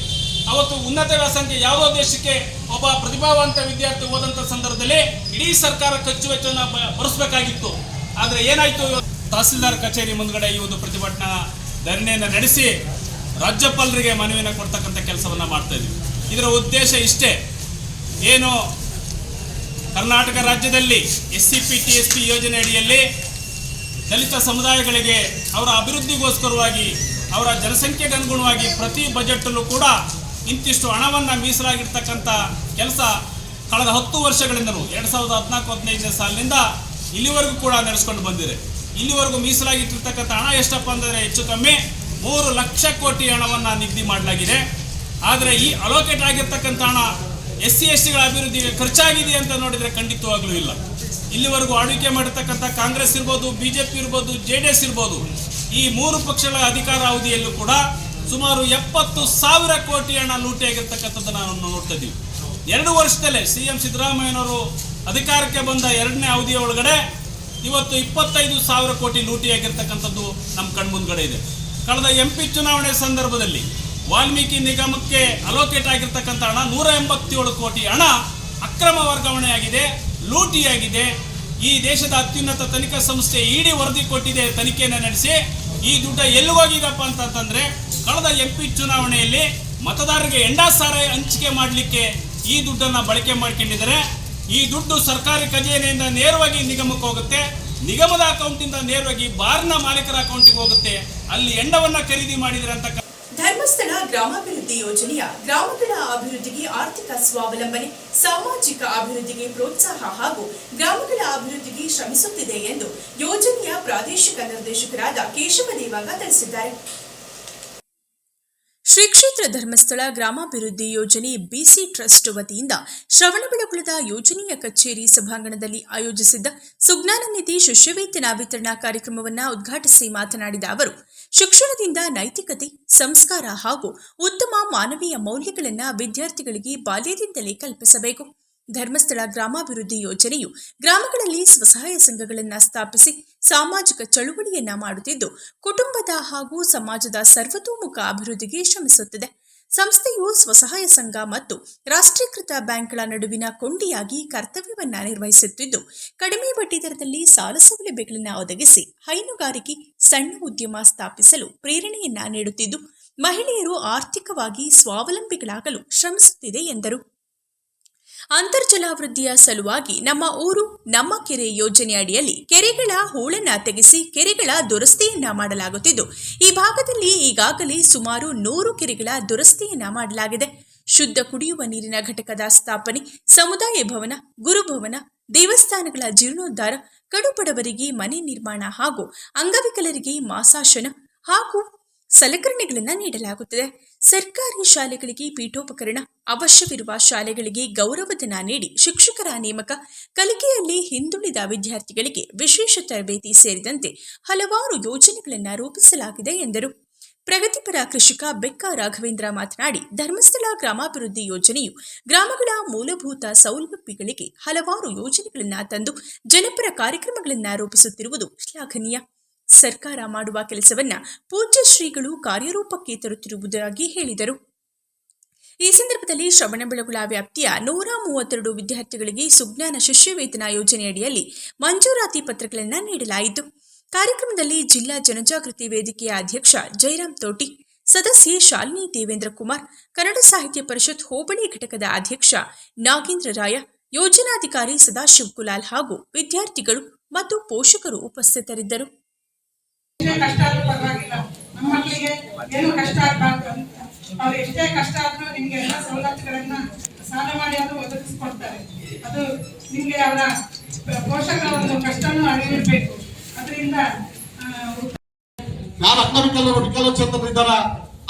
ಅವತ್ತು ಉನ್ನತ ವ್ಯಾಸಂಗಕ್ಕೆ ಯಾವುದೋ ದೇಶಕ್ಕೆ ಒಬ್ಬ ಪ್ರತಿಭಾವಂತ ವಿದ್ಯಾರ್ಥಿ ಹೋದಂಥ ಸಂದರ್ಭದಲ್ಲಿ ಇಡೀ ಸರ್ಕಾರ ಖರ್ಚು ವೆಚ್ಚವನ್ನು ಬರೆಸಬೇಕಾಗಿತ್ತು. ಆದರೆ ಏನಾಯಿತು ತಹಸೀಲ್ದಾರ್ ಕಚೇರಿ ಮುಂದ್ಗಡೆ ಈ ಒಂದು ಪ್ರತಿಭಟನಾ ಧರಣಿಯನ್ನು ನಡೆಸಿ ರಾಜ್ಯಪಾಲರಿಗೆ ಮನವಿಯನ್ನು ಕೊಡ್ತಕ್ಕಂಥ ಕೆಲಸವನ್ನು ಮಾಡ್ತಾ ಇದ್ವಿ ಇದರ ಉದ್ದೇಶ ಇಷ್ಟೇ. ಏನು ಕರ್ನಾಟಕ ರಾಜ್ಯದಲ್ಲಿ S C P T S P ಯೋಜನೆ ಅಡಿಯಲ್ಲಿ ದಲಿತ ಸಮುದಾಯಗಳಿಗೆ ಅವರ ಅಭಿವೃದ್ಧಿಗೋಸ್ಕರವಾಗಿ, ಅವರ ಜನಸಂಖ್ಯೆಗೆ ಅನುಗುಣವಾಗಿ ಪ್ರತಿ ಬಜೆಟಲ್ಲೂ ಕೂಡ ಇಂತಿಷ್ಟು ಹಣವನ್ನು ಮೀಸಲಾಗಿರ್ತಕ್ಕಂಥ ಕೆಲಸ ಕಳೆದ ಹತ್ತು ವರ್ಷಗಳಿಂದಲೂ ಎರಡು ಸಾವಿರದ ಹದಿನಾಲ್ಕು, ಹದಿನೈದನೇ ಸಾಲಿನಿಂದ ಇಲ್ಲಿವರೆಗೂ ಕೂಡ ನಡೆಸ್ಕೊಂಡು ಬಂದಿದೆ. ಇಲ್ಲಿವರೆಗೂ ಮೀಸಲಾಗಿಟ್ಟಿರ್ತಕ್ಕಂಥ ಹಣ ಎಷ್ಟಪ್ಪ ಅಂದರೆ ಹೆಚ್ಚು ಕಮ್ಮಿ ಮೂರು ಲಕ್ಷ ಕೋಟಿ ಹಣವನ್ನು ನಿಗದಿ ಮಾಡಲಾಗಿದೆ. ಆದರೆ ಈ ಅಲೋಕೇಟ್ ಆಗಿರ್ತಕ್ಕಂಥ ಹಣ ಎಸ್ ಸಿ ಎಸ್ ಟಿಗಳ ಅಭಿವೃದ್ಧಿಗೆ ಖರ್ಚಾಗಿದೆ ಅಂತ ನೋಡಿದರೆ ಖಂಡಿತವಾಗಲೂ ಇಲ್ಲ. ಇಲ್ಲಿವರೆಗೂ ಆಳ್ವಿಕೆ ಮಾಡಿರ್ತಕ್ಕಂಥ ಕಾಂಗ್ರೆಸ್ ಇರ್ಬೋದು ಬಿ ಜೆ ಪಿ ಇರ್ಬೋದು, ಜೆ ಡಿ ಎಸ್ ಇರ್ಬೋದು, ಈ ಮೂರು ಪಕ್ಷಗಳ ಅಧಿಕಾರ ಅವಧಿಯಲ್ಲೂ ಕೂಡ ಸುಮಾರು ಎಪ್ಪತ್ತು ಸಾವಿರ ಕೋಟಿ ಹಣ ಲೂಟಿಯಾಗಿರ್ತಕ್ಕಂಥದ್ದನ್ನು ನಾವು ನೋಡ್ತಾ ಇದ್ದೀವಿ ಎರಡು ವರ್ಷದಲ್ಲೇ ಸಿ ಎಂ ಸಿದ್ದರಾಮಯ್ಯನವರು ಅಧಿಕಾರಕ್ಕೆ ಬಂದ ಎರಡನೇ ಅವಧಿಯ ಒಳಗಡೆ ಇವತ್ತು ಇಪ್ಪತ್ತೈದು ಸಾವಿರ ಕೋಟಿ ಲೂಟಿಯಾಗಿರ್ತಕ್ಕಂಥದ್ದು ನಮ್ಮ ಕಣ್ಮುಂದ್ಗಡೆ ಇದೆ. ಕಳೆದ ಎಂ ಪಿ ಚುನಾವಣೆ ಸಂದರ್ಭದಲ್ಲಿ ವಾಲ್ಮೀಕಿ ನಿಗಮಕ್ಕೆ ಅಲೋಕೇಟ್ ಆಗಿರ್ತಕ್ಕಂಥ ಹಣ ನೂರ ಎಂಬತ್ತೇಳು ಕೋಟಿ ಹಣ ಅಕ್ರಮ ವರ್ಗಾವಣೆಯಾಗಿದೆ. ಲೂಟಿಯಾಗಿದೆ. ಈ ದೇಶದ ಅತ್ಯುನ್ನತ ತನಿಖಾ ಸಂಸ್ಥೆ ಇಡಿ ವರದಿ ಕೊಟ್ಟಿದೆ ತನಿಖೆಯನ್ನು ನಡೆಸಿ. ಈ ದುಡ್ಡು ಎಲ್ಲಿ ಹೋಗಿದಪ್ಪ ಅಂತಂತಂದ್ರೆ, ಕಳೆದ ಎಂ ಪಿ ಚುನಾವಣೆಯಲ್ಲಿ ಮತದಾರರಿಗೆ ಎಂಡಾಸಾರ ಹಂಚಿಕೆ ಮಾಡಲಿಕ್ಕೆ ಈ ದುಡ್ಡನ್ನ ಬಳಕೆ ಮಾಡ್ಕೊಂಡಿದ್ದಾರೆ. ಈ ದುಡ್ಡು ಸರ್ಕಾರಿ ಖಜಾನೆಯಿಂದ ನೇರವಾಗಿ ನಿಗಮಕ್ಕೆ ಹೋಗುತ್ತೆ. ನಿಗಮದ ಅಕೌಂಟಿಂದ ನೇರವಾಗಿ ಬಾರ್ನ ಮಾಲೀಕರ ಅಕೌಂಟಿಗೆ ಹೋಗುತ್ತೆ. ಅಲ್ಲಿ ಎಂಡವನ್ನ ಖರೀದಿ ಮಾಡಿದರೆ ಅಂತ ಧರ್ಮಸ್ಥಳ ಗ್ರಾಮಾಭಿವೃದ್ಧಿ ಯೋಜನೆಯ ಗ್ರಾಮಗಳ ಅಭಿವೃದ್ಧಿಗೆ ಆರ್ಥಿಕ ಸ್ವಾವಲಂಬನೆ, ಸಾಮಾಜಿಕ ಅಭಿವೃದ್ಧಿಗೆ ಪ್ರೋತ್ಸಾಹ ಹಾಗೂ ಗ್ರಾಮಗಳ ಅಭಿವೃದ್ಧಿಗೆ ಶ್ರಮಿಸುತ್ತಿದೆ ಎಂದು ಯೋಜನೆಯ ಪ್ರಾದೇಶಿಕ ನಿರ್ದೇಶಕರಾದ ಕೇಶವ ದೇವಾಗ ತಿಳಿಸಿದ್ದಾರೆ. ಶ್ರೀ ಕ್ಷೇತ್ರ ಧರ್ಮಸ್ಥಳ ಗ್ರಾಮಾಭಿವೃದ್ಧಿ ಯೋಜನೆ ಬಿಸಿ ಟ್ರಸ್ಟ್ ವತಿಯಿಂದ ಶ್ರವಣಬೆಳಗೊಳದ ಯೋಜನೆಯ ಕಚೇರಿ ಸಭಾಂಗಣದಲ್ಲಿ ಆಯೋಜಿಸಿದ್ದ ಸುಜ್ಞಾನ ನಿಧಿ ಶಿಷ್ಯವೇತನ ವಿತರಣಾ ಕಾರ್ಯಕ್ರಮವನ್ನು ಉದ್ಘಾಟಿಸಿ ಮಾತನಾಡಿದ ಅವರು, ಶಿಕ್ಷಣದಿಂದ ನೈತಿಕತೆ, ಸಂಸ್ಕಾರ ಹಾಗೂ ಉತ್ತಮ ಮಾನವೀಯ ಮೌಲ್ಯಗಳನ್ನು ವಿದ್ಯಾರ್ಥಿಗಳಿಗೆ ಬಾಲ್ಯದಿಂದಲೇ ಕಲ್ಪಿಸಬೇಕು. ಧರ್ಮಸ್ಥಳ ಗ್ರಾಮಾಭಿವೃದ್ಧಿ ಯೋಜನೆಯು ಗ್ರಾಮಗಳಲ್ಲಿ ಸ್ವಸಹಾಯ ಸಂಘಗಳನ್ನು ಸ್ಥಾಪಿಸಿ ಸಾಮಾಜಿಕ ಚಳುವಳಿಯನ್ನ ಮಾಡುತ್ತಿದ್ದು, ಕುಟುಂಬದ ಹಾಗೂ ಸಮಾಜದ ಸರ್ವತೋಮುಖ ಅಭಿವೃದ್ಧಿಗೆ ಶ್ರಮಿಸುತ್ತಿದೆ. ಸಂಸ್ಥೆಯು ಸ್ವಸಹಾಯ ಸಂಘ ಮತ್ತು ರಾಷ್ಟ್ರೀಕೃತ ಬ್ಯಾಂಕ್ಗಳ ನಡುವಿನ ಕೊಂಡಿಯಾಗಿ ಕರ್ತವ್ಯವನ್ನು ನಿರ್ವಹಿಸುತ್ತಿದ್ದು, ಕಡಿಮೆ ಬಡ್ಡಿ ದರದಲ್ಲಿ ಸಾಲ ಸೌಲಭ್ಯಗಳನ್ನು ಒದಗಿಸಿ ಹೈನುಗಾರಿಕೆ, ಸಣ್ಣ ಉದ್ಯಮ ಸ್ಥಾಪಿಸಲು ಪ್ರೇರಣೆಯನ್ನ ನೀಡುತ್ತಿದ್ದು, ಮಹಿಳೆಯರು ಆರ್ಥಿಕವಾಗಿ ಸ್ವಾವಲಂಬಿಗಳಾಗಲು ಶ್ರಮಿಸುತ್ತಿದೆ ಎಂದರು. ಅಂತರ್ಜಲಾವೃದ್ಧಿಯ ಸಲುವಾಗಿ ನಮ್ಮ ಊರು, ನಮ್ಮ ಕೆರೆ ಯೋಜನೆ ಅಡಿಯಲ್ಲಿ ಕೆರೆಗಳ ಹೂಳನ್ನ ತೆಗೆಸಿ ಕೆರೆಗಳ ದುರಸ್ತಿಯನ್ನ ಮಾಡಲಾಗುತ್ತಿದ್ದು, ಈ ಭಾಗದಲ್ಲಿ ಈಗಾಗಲೇ ಸುಮಾರು ನೂರು ಕೆರೆಗಳ ದುರಸ್ತಿಯನ್ನ ಮಾಡಲಾಗಿದೆ. ಶುದ್ಧ ಕುಡಿಯುವ ನೀರಿನ ಘಟಕದ ಸ್ಥಾಪನೆ, ಸಮುದಾಯ ಭವನ, ಗುರುಭವನ, ದೇವಸ್ಥಾನಗಳ ಜೀರ್ಣೋದ್ಧಾರ, ಕಡುಬಡವರಿಗೆ ಮನೆ ನಿರ್ಮಾಣ ಹಾಗೂ ಅಂಗವಿಕಲರಿಗೆ ಮಾಸಾಶನ ಹಾಗೂ ಸಲಕರಣೆಗಳನ್ನು ನೀಡಲಾಗುತ್ತದೆ. ಸರ್ಕಾರಿ ಶಾಲೆಗಳಿಗೆ ಪೀಠೋಪಕರಣ ಅವಶ್ಯವಿರುವ ಶಾಲೆಗಳಿಗೆ ಗೌರವಧನ ನೀಡಿ ಶಿಕ್ಷಕರ ನೇಮಕ, ಕಲಿಕೆಯಲ್ಲಿ ಹಿಂದುಳಿದ ವಿದ್ಯಾರ್ಥಿಗಳಿಗೆ ವಿಶೇಷ ತರಬೇತಿ ಸೇರಿದಂತೆ ಹಲವಾರು ಯೋಜನೆಗಳನ್ನು ರೂಪಿಸಲಾಗಿದೆ ಎಂದರು. ಪ್ರಗತಿಪರ ಕೃಷಿಕ ಬೆಕ್ಕ ರಾಘವೇಂದ್ರ ಮಾತನಾಡಿ, ಧರ್ಮಸ್ಥಳ ಗ್ರಾಮಾಭಿವೃದ್ಧಿ ಯೋಜನೆಯು ಗ್ರಾಮಗಳ ಮೂಲಭೂತ ಸೌಲಭ್ಯಗಳಿಗೆ ಹಲವಾರು ಯೋಜನೆಗಳನ್ನು ತಂದು ಜನಪರ ಕಾರ್ಯಕ್ರಮಗಳನ್ನು ರೂಪಿಸುತ್ತಿರುವುದು ಶ್ಲಾಘನೀಯ. ಸರ್ಕಾರ ಮಾಡುವ ಕೆಲಸವನ್ನ ಪೂಜ್ಯ ಶ್ರೀಗಳು ಕಾರ್ಯರೂಪಕ್ಕೆ ತರುತ್ತಿರುವುದಾಗಿ ಹೇಳಿದರು. ಈ ಸಂದರ್ಭದಲ್ಲಿ ಶ್ರವಣಬೆಳಗೊಳ ವ್ಯಾಪ್ತಿಯ ನೂರ ಮೂವತ್ತೆರಡು ವಿದ್ಯಾರ್ಥಿಗಳಿಗೆ ಸುಜ್ಞಾನ ಶಿಷ್ಯವೇತನ ಯೋಜನೆಯಡಿಯಲ್ಲಿ ಮಂಜೂರಾತಿ ಪತ್ರಗಳನ್ನು ನೀಡಲಾಯಿತು. ಕಾರ್ಯಕ್ರಮದಲ್ಲಿ ಜಿಲ್ಲಾ ಜನಜಾಗೃತಿ ವೇದಿಕೆಯ ಅಧ್ಯಕ್ಷ ಜಯರಾಮ್ ತೋಟಿ, ಸದಸ್ಯೆ ಶಾಲಿನಿ ದೇವೇಂದ್ರ ಕುಮಾರ್, ಕನ್ನಡ ಸಾಹಿತ್ಯ ಪರಿಷತ್ ಹೋಬಳಿ ಘಟಕದ ಅಧ್ಯಕ್ಷ ನಾಗೇಂದ್ರ ರಾಯ, ಯೋಜನಾಧಿಕಾರಿ ಸದಾಶಿವ್ ಕುಲಾಲ್ ಹಾಗೂ ವಿದ್ಯಾರ್ಥಿಗಳು ಮತ್ತು ಪೋಷಕರು ಉಪಸ್ಥಿತರಿದ್ದರು. ಅವ್ರು ಎಷ್ಟೇ ಕಷ್ಟ ಆದ್ರೂ ನಿಮ್ಗೆ ಎಲ್ಲ ಸವಲತ್ತುಗಳನ್ನ ಸಾಲ ಮಾಡಿ ಅದು ಒದಗಿಸ್ಕೊಡ್ತಾರೆ. ಅದು ನಿಮ್ಗೆ ಅವರ ಪೋಷಕರ ಒಂದು ಕಷ್ಟನೂ ಅಳಿಬೇಕು ಅದರಿಂದ ಯಾರು ಅಂಗವಿಕಲರು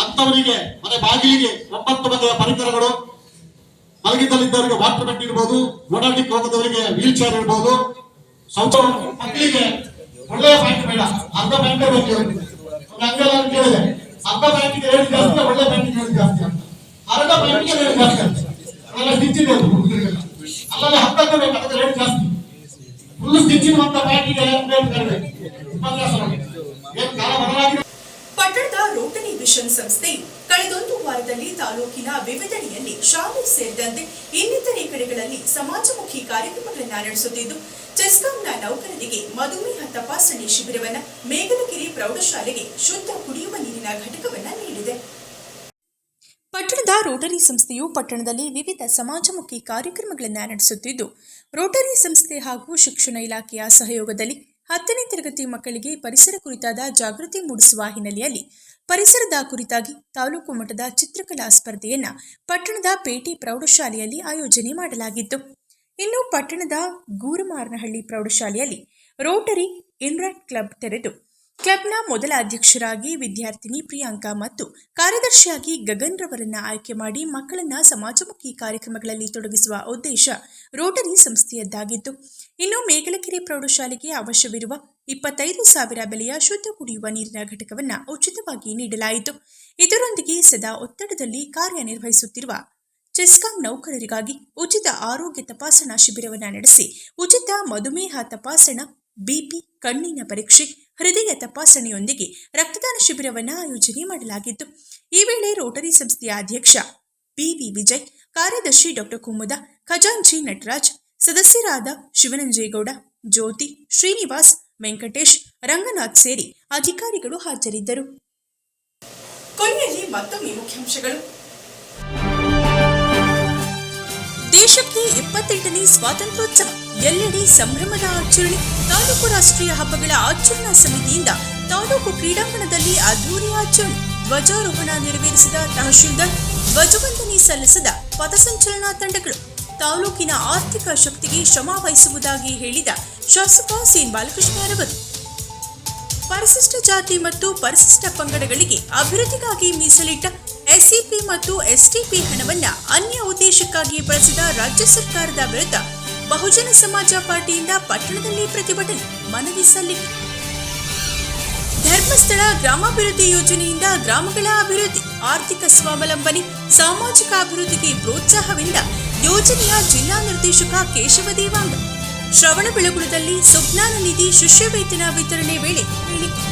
ಅಂತವರಿಗೆ ಮನೆ ಬಾಗಿಲಿಗೆ ಒಂಬತ್ತು ಬಗೆಯ ಪರಿಕರಗಳು ಮಲಗಿದ್ದಲ್ಲಿದ್ದವರಿಗೆ ವಾಟರ್ ಬೆಡ್ ಇರ್ಬೋದು, ಓಡಾಡ್ಲಿಕ್ಕೆ ಹೋಗದವರಿಗೆ ವೀಲ್ ಚೇರ್ ಇರ್ಬೋದು ಮಕ್ಕಳಿಗೆ ಒಳ್ಳೆಯ ಬ್ಯಾಂಕ್ ಬೇಡ. ಅರ್ಧ ಬ್ಯಾಂಕ್ ಬೇಕು ಹಂಗೆಲ್ಲ ಕೇಳಿದೆ. ಅರ್ಧ ಬ್ಯಾಂಕಿಗೆ ರೇಟ್ ಜಾಸ್ತಿ ಒಳ್ಳೆ ಬ್ಯಾಂಕಿಗೆ ರೇಟ್ ಜಾಸ್ತಿ ಅಂತ ಅರ್ಧ ಬ್ಯಾಂಕಿಗೆ ರೇಟ್ ಜಾಸ್ತಿ ಅಂತ ಅದೆಲ್ಲ ಸ್ಟಿಚ್ಚಿದೆ ಅದು ಹುಡುಗರಿಗೆಲ್ಲ ಅಲ್ಲಲ್ಲಿ ಹತ್ತಕ್ಕೆ ಬೇಕು ಅದಕ್ಕೆ ರೇಟ್ ಜಾಸ್ತಿ ಫುಲ್ ಸ್ಟಿಚ್ಚಿರುವಂತ ಬ್ಯಾಂಕಿಗೆ ರೇಟ್ ಕಡಿಮೆ ಉಪನ್ಯಾಸ ಮಾಡಿ ಏನು ಕಾಲ ಬದಲಾಗಿದೆ ಪಟ್ಟಣದ ರೋಟರಿ ಮಿಷನ್ ಸಂಸ್ಥೆಯು ಕಳೆದೊಂದು ವಾರದಲ್ಲಿ ತಾಲೂಕಿನ ವಿವಿಧೆಡೆಯಲ್ಲಿ ಶಾಲೆ ಸೇರಿದಂತೆ ಇನ್ನಿತರೆ ಕಡೆಗಳಲ್ಲಿ ಸಮಾಜಮುಖಿ ಕಾರ್ಯಕ್ರಮಗಳನ್ನು ನಡೆಸುತ್ತಿದ್ದು ಚೆಸ್ಕಾಂನ ನೌಕರರಿಗೆ ಮಧುಮೇಹ ತಪಾಸಣೆ ಶಿಬಿರವನ್ನ ಮೇಗಲಗಿರಿ ಪ್ರೌಢಶಾಲೆಗೆ ಶುದ್ಧ ಕುಡಿಯುವ ನೀರಿನ ಘಟಕವನ್ನು ನೀಡಿದೆ. ಪಟ್ಟಣದ ರೋಟರಿ ಸಂಸ್ಥೆಯು ಪಟ್ಟಣದಲ್ಲಿ ವಿವಿಧ ಸಮಾಜಮುಖಿ ಕಾರ್ಯಕ್ರಮಗಳನ್ನು ನಡೆಸುತ್ತಿದ್ದು, ರೋಟರಿ ಸಂಸ್ಥೆ ಹಾಗೂ ಶಿಕ್ಷಣ ಇಲಾಖೆಯ ಸಹಯೋಗದಲ್ಲಿ ಹತ್ತನೇ ತರಗತಿ ಮಕ್ಕಳಿಗೆ ಪರಿಸರ ಕುರಿತಾದ ಜಾಗೃತಿ ಮೂಡಿಸುವ ಹಿನ್ನೆಲೆಯಲ್ಲಿ ಪರಿಸರದ ಕುರಿತಾಗಿ ತಾಲೂಕು ಮಟ್ಟದ ಚಿತ್ರಕಲಾ ಸ್ಪರ್ಧೆಯನ್ನ ಪಟ್ಟಣದ ಪೇಟೆ ಪ್ರೌಢಶಾಲೆಯಲ್ಲಿ ಆಯೋಜನೆ ಮಾಡಲಾಗಿತ್ತು. ಇನ್ನು ಪಟ್ಟಣದ ಗೂರಮಾರನಹಳ್ಳಿ ಪ್ರೌಢಶಾಲೆಯಲ್ಲಿ ರೋಟರಿ ಇನ್ರಾಟ್ ಕ್ಲಬ್ ತೆರೆದು ಕ್ಲಬ್ನ ಮೊದಲ ಅಧ್ಯಕ್ಷರಾಗಿ ವಿದ್ಯಾರ್ಥಿನಿ ಪ್ರಿಯಾಂಕಾ ಮತ್ತು ಕಾರ್ಯದರ್ಶಿಯಾಗಿ ಗಗನ್ ರವರನ್ನ ಆಯ್ಕೆ ಮಾಡಿ ಮಕ್ಕಳನ್ನ ಸಮಾಜಮುಖಿ ಕಾರ್ಯಕ್ರಮಗಳಲ್ಲಿ ತೊಡಗಿಸುವ ಉದ್ದೇಶ ರೋಟರಿ ಸಂಸ್ಥೆಯದ್ದಾಗಿತ್ತು ಇನ್ನು ಮೇಗಲಕೆರೆ ಪ್ರೌಢಶಾಲೆಗೆ ಅವಶ್ಯವಿರುವ ಇಪ್ಪತ್ತೈದು ಸಾವಿರ ಬೆಲೆಯ ಶುದ್ಧ ಕುಡಿಯುವ ನೀರಿನ ಘಟಕವನ್ನು ಉಚಿತವಾಗಿ ನೀಡಲಾಯಿತು. ಇದರೊಂದಿಗೆ ಸದಾ ಒತ್ತಡದಲ್ಲಿ ಕಾರ್ಯನಿರ್ವಹಿಸುತ್ತಿರುವ ಚೆಸ್ಕಾಂ ನೌಕರರಿಗಾಗಿ ಉಚಿತ ಆರೋಗ್ಯ ತಪಾಸಣಾ ಶಿಬಿರವನ್ನು ನಡೆಸಿ, ಉಚಿತ ಮಧುಮೇಹ ತಪಾಸಣಾ ಬಿಪಿ ಕಣ್ಣಿನ ಪರೀಕ್ಷೆ ಹೃದಯ ತಪಾಸಣೆಯೊಂದಿಗೆ ರಕ್ತದಾನ ಶಿಬಿರವನ್ನು ಆಯೋಜನೆ ಮಾಡಲಾಗಿತ್ತು. ಈ ವೇಳೆ ರೋಟರಿ ಸಂಸ್ಥೆಯ ಅಧ್ಯಕ್ಷ ಪಿವಿ ವಿಜಯ್, ಕಾರ್ಯದರ್ಶಿ ಡಾಕ್ಟರ್ ಕುಮುದ ಖಜಾಂಚಿ ನಟರಾಜ್, ಸದಸ್ಯರಾದ ಶಿವನಂಜೇಗೌಡ, ಜ್ಯೋತಿ, ಶ್ರೀನಿವಾಸ್, ವೆಂಕಟೇಶ್, ರಂಗನಾಥ್ ಸೇರಿ ಅಧಿಕಾರಿಗಳು ಹಾಜರಿದ್ದರು. ಕೊನೆಯಲ್ಲಿ ಮತ್ತೊಮ್ಮೆ ಮುಖ್ಯಾಂಶಗಳು. ದೇಶಕ್ಕೆ ಇಪ್ಪತ್ತೆಂಟನೇ ಸ್ವಾತಂತ್ರ್ಯೋತ್ಸವ, ಎಲ್ಲೆಡೆ ಸಂಭ್ರಮದ ಆಚರಣೆ, ತಾಲೂಕು ರಾಷ್ಟ್ರೀಯ ಹಬ್ಬಗಳ ಆಚರಣಾ ಸಮಿತಿಯಿಂದ ತಾಲೂಕು ಕ್ರೀಡಾಂಗಣದಲ್ಲಿ ಅದ್ದೂರಿ ಆಚರಣೆ, ಧ್ವಜಾರೋಹಣ ನೆರವೇರಿಸಿದ ತಹಶೀಲ್ದಾರ್, ಧ್ವಜವಂದನೆ ಸಲ್ಲಿಸಿದ ಪಥಸಂಚಲನಾ ತಂಡಗಳು ತಾಲೂಕಿನ ಆರ್ಥಿಕ ಶಕ್ತಿಗೆ ಶ್ರಮ ವಹಿಸುವುದಾಗಿ ಹೇಳಿದ ಶಾಸಕ ಸಿಎನ್ ಬಾಲಕೃಷ್ಣರವರು ಪರಿಶಿಷ್ಟ ಜಾತಿ ಮತ್ತು ಪರಿಶಿಷ್ಟ ಪಂಗಡಗಳಿಗೆ ಅಭಿವೃದ್ಧಿಗಾಗಿ ಮೀಸಲಿಟ್ಟ ಎಸ್ಸಿಪಿ ಮತ್ತು ಎಸ್ಟಿಪಿ ಹಣವನ್ನ ಅನ್ಯ ಉದ್ದೇಶಕ್ಕಾಗಿ ಬಳಸಿದ ರಾಜ್ಯ ಸರ್ಕಾರದ ವಿರುದ್ಧ ಬಹುಜನ ಸಮಾಜ ಪಾರ್ಟಿಯಿಂದ ಪಟ್ಟಣದಲ್ಲಿ ಪ್ರತಿಭಟನೆ, ಮನವಿ ಸಲ್ಲಿಕೆ. ಧರ್ಮಸ್ಥಳ ಗ್ರಾಮಾಭಿವೃದ್ಧಿ ಯೋಜನೆಯಿಂದ ಗ್ರಾಮಗಳ ಅಭಿವೃದ್ಧಿ, ಆರ್ಥಿಕ ಸ್ವಾವಲಂಬನೆ, ಸಾಮಾಜಿಕ ಅಭಿವೃದ್ಧಿಗೆ ಪ್ರೋತ್ಸಾಹವಿಂದ ಯೋಜನೆಯ ಜಿಲ್ಲಾ ನಿರ್ದೇಶಕ ಕೇಶವ ದೇವಾಂಗ. ಶ್ರವಣಬೆಳಗುಳದಲ್ಲಿ ಸುಜ್ಞಾನ ನಿಧಿ ಶಿಷ್ಯ ವೇತನ ವಿತರಣೆ ವೇಳೆ ಹೇಳಿಕೆ.